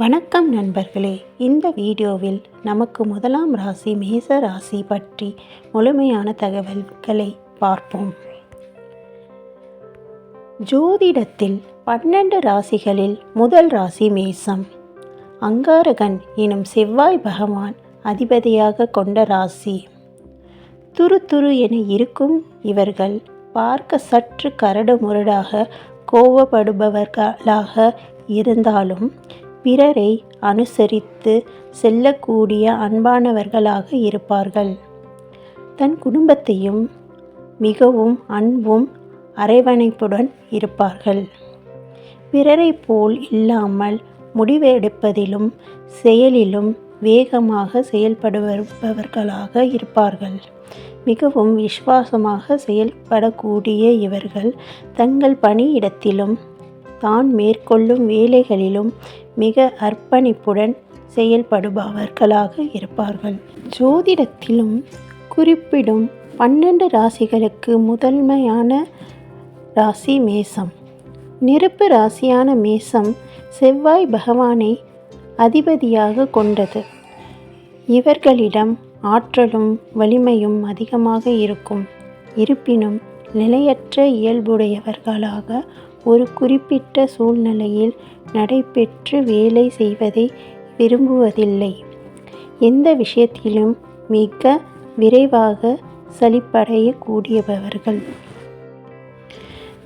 வணக்கம் நண்பர்களே. இந்த வீடியோவில் நமக்கு முதலாம் ராசி மேச ராசி பற்றி முழுமையான தகவல்களை பார்ப்போம். ஜோதிடத்தில் பன்னெண்டு ராசிகளில் முதல் ராசி மேசம். அங்காரகன் எனும் செவ்வாய் பகவான் அதிபதியாக கொண்ட ராசி. துரு துரு என இருக்கும் இவர்கள் பார்க்க சற்று கரடு முரடாக கோவப்படுபவர்களாக இருந்தாலும் பிறரை அனுசரித்து செல்லக்கூடிய அன்பானவர்களாக இருப்பார்கள். தன் குடும்பத்தையும் மிகவும் அன்பும் அரவணைப்புடன் இருப்பார்கள். பிறரை போல் இல்லாமல் முடிவெடுப்பதிலும் செயலிலும் வேகமாக செயல்படுபவர்களாக இருப்பார்கள். மிகவும் விசுவாசமாக செயல்படக்கூடிய இவர்கள் தங்கள் பணியிடத்திலும் தான் மேற்கொள்ளும் வேலைகளிலும் மிக அர்ப்பணிப்புடன் செயல்படுபவர்களாக இருப்பார்கள். ஜோதிடத்திலும் குறிப்பிடும் பன்னெண்டு ராசிகளுக்கு முதன்மையான ராசி மேசம். நெருப்பு ராசியான மேசம் செவ்வாய் பகவானை அதிபதியாக கொண்டது. இவர்களிடம் ஆற்றலும் வலிமையும் அதிகமாக இருக்கும். இருப்பினும் நிலையற்ற இயல்புடையவர்களாக ஒரு குறிப்பிட்ட சூழ்நிலையில் நடைபெற்று வேலை செய்வதை விரும்புவதில்லை. எந்த விஷயத்திலும் மிக விரைவாக சலிப்படையக்கூடியவர்கள்.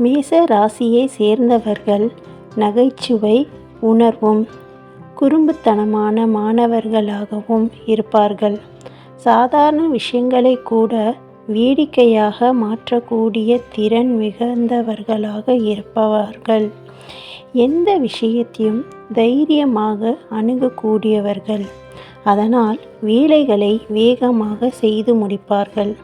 மேச ராசியை சேர்ந்தவர்கள் நகைச்சுவை உணர்வும் குறும்புத்தனமான மாணவர்களாகவும் இருப்பார்கள். சாதாரண விஷயங்களை கூட வேடிக்கையாக மாற்றக்கூடிய திறன் மிகுந்தவர்களாக இருப்பவர்கள். எந்த விஷயத்தையும் தைரியமாக அணுகக்கூடியவர்கள். அதனால் வேலைகளை வேகமாக செய்து முடிப்பார்கள்.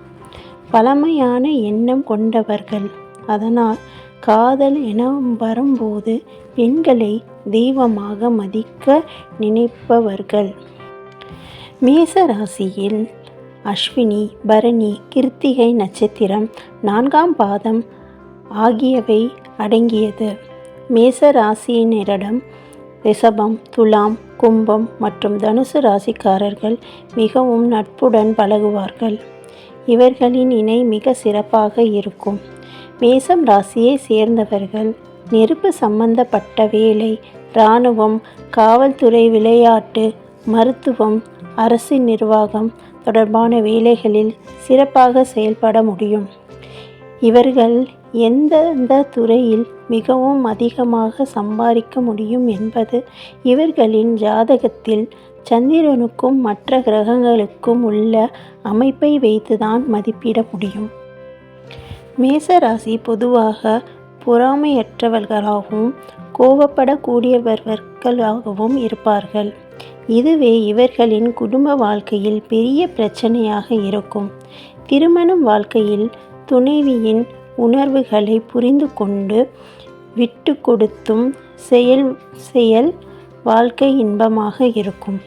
பழமையான எண்ணம் கொண்டவர்கள். அதனால் காதல் என வரும்போது பெண்களை தெய்வமாக மதிக்க நினைப்பவர்கள். மேச ராசியில் அஸ்வினி பரணி கிருத்திகை நட்சத்திரம் நான்காம் பாதம் ஆகியவை அடங்கியது. மேச ராசியினரிடம் ரிஷபம் துலாம் கும்பம் மற்றும் தனுசு ராசிக்காரர்கள் மிகவும் நட்புடன் பழகுவார்கள். இவர்களின் இணை மிக சிறப்பாக இருக்கும். மேசம் ராசியை சேர்ந்தவர்கள் நெருப்பு சம்பந்தப்பட்ட வேலை இராணுவம் காவல்துறை விளையாட்டு மருத்துவம் அரசு நிர்வாகம் தொடர்பான வேலைகளில் சிறப்பாக செயல்பட முடியும். இவர்கள் எந்தெந்த துறையில் மிகவும் அதிகமாக சம்பாதிக்க முடியும் என்பது இவர்களின் ஜாதகத்தில் சந்திரனுக்கும் மற்ற கிரகங்களுக்கும் உள்ள அமைப்பை வைத்துதான் மதிப்பிட முடியும். மேசராசி பொதுவாக பொறாமையற்றவர்களாகவும் கோபப்படக்கூடியவர்களாகவும் இருப்பார்கள். இதுவே இவர்களின் குடும்ப வாழ்க்கையில் பெரிய பிரச்சனையாக இருக்கும். திருமணம் வாழ்க்கையில் துணைவியின் உணர்வுகளை புரிந்து கொண்டு விட்டு கொடுத்தும் செயல் செயல் வாழ்க்கை இன்பமாக இருக்கும்.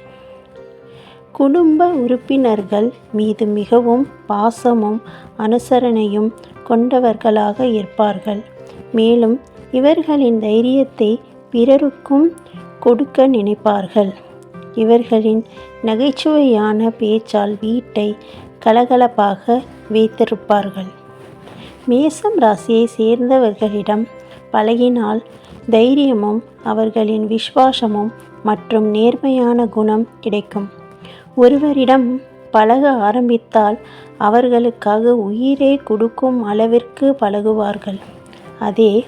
குடும்ப உறுப்பினர்கள் மீது மிகவும் பாசமும் அனுசரணையும் கொண்டவர்களாக இருப்பார்கள். மேலும் இவர்களின் தைரியத்தை பிறருக்கும் கொடுக்க நினைப்பார்கள். இவர்களின் நகைச்சுவையான பேச்சால் வீட்டை கலகலப்பாக வைத்திருப்பார்கள். மேசம் ராசியை சேர்ந்தவர்களிடம் பழகினால் தைரியமும் அவர்களின் விசுவாசமும் மற்றும் நேர்மையான குணம் கிடைக்கும். ஒருவரிடம் பழக ஆரம்பித்தால் அவர்களுக்காக உயிரே கொடுக்கும் அளவிற்கு பழகுவார்கள். அதே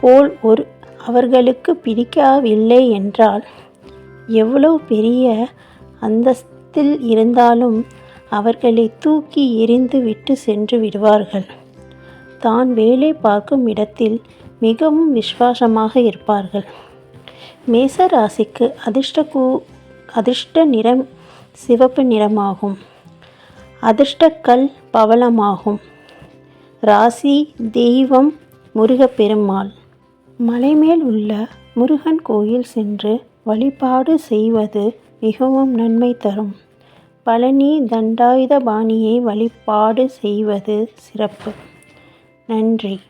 போல் ஒரு அவர்களுக்கு பிடிக்கவில்லை என்றால் எவ்வளவு பெரிய அந்தஸ்தில் இருந்தாலும் அவர்களை தூக்கி எறிந்து விட்டு சென்று விடுவார்கள். தான் வேலை பார்க்கும் இடத்தில் மிகவும் விசுவாசமாக இருப்பார்கள். மேச ராசிக்கு அதிர்ஷ்ட கூ அதிர்ஷ்ட நிறம் சிவப்பு நிறமாகும். அதிர்ஷ்டக்கல் பவளமாகும். ராசி தெய்வம் முருகப்பெருமாள். மலைமேல் உள்ள முருகன் கோயில் சென்று வழிபாடு செய்வது மிகவும் நன்மை தரும். பழனி தண்டாயுதபாணியை வழிபாடு செய்வது சிறப்பு. நன்றி.